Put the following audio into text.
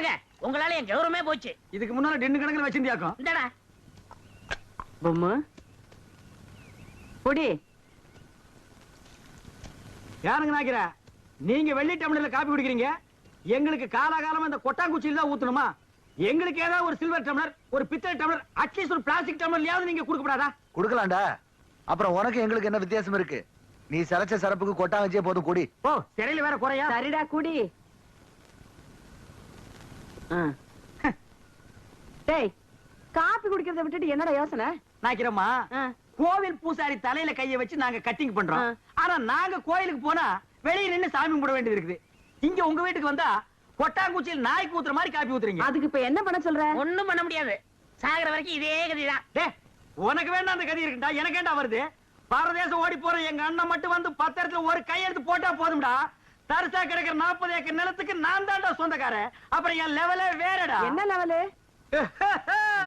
இந்தாங்க உங்களால என் கௌரவமே போச்சு. இதுக்கு முன்னால டென்னு கணக்குல வச்சிருந்தியாக்கும் இந்தாடா. பொம்மு. பொடி. யாருங்க நாக்கிற நீங்க வெள்ளி டம்ளர்ல காப்பி குடிக்கிறீங்க? எங்களுக்கு காலாகாலமா இந்த கொட்டாங்குச்சியில தான் ஊத்தணுமா? எங்களுக்கு ஏதாவது ஒரு சில்வர் டம்ளர் ஒரு பித்தளை டம்ளர் அட்லீஸ்ட் ஒரு பிளாஸ்டிக் டம்ளர்லயாவது நீங்க கொடுக்கப்படாதா? குடுக்கலாம்டா. அப்புறம் உனக்கு எங்களுக்கு என்ன வித்தியாசம் இருக்கு? நீ சரைச்ச சரப்புக்கு கொட்டா வச்சே போதும் குடி. ஓ சிறையில வேற குறையா? சரிடா குடி. டேய் காப்பி குடிக்கிறத விட்டுட்டு என்னடா யோசனை? நாக்கிறோமா. கோவில் பூசாரி தலையில கைய வச்சு நாங்க கட்டிங் பண்றோம். ஆனா நாங்க கோயிலுக்கு போனா வெளிய நின்னு சாமி கும்பிட வேண்டியது இருக்குது. இங்க உங்க வீட்டுக்கு வந்தா கொட்டாங்குச்சியில் நாய்க்கு ஊத்துற மாதிரி காப்பி ஊத்துறீங்க. அதுக்கு இப்ப என்ன பண்ண சொல்ற? ஒண்ணும் பண்ண முடியாது. சாகுற வரைக்கும் இதே கதிதான். டே உனக்கு வேண்டாம் அந்த கதி இருக்குடா எனக்கு ஏண்டா வருது? பாரதேசம் ஓடி போற எங்க அண்ணன் மட்டும் வந்து பத்திரத்துல ஒரு கையெழுத்து போட்டா போதும்டா. தரிசா கிடக்கிற நாற்பது ஏக்கர் நிலத்துக்கு நான் தான்டா சொந்தக்காரன். அப்புறம் என் லெவலே வேறடா. என்ன லெவலு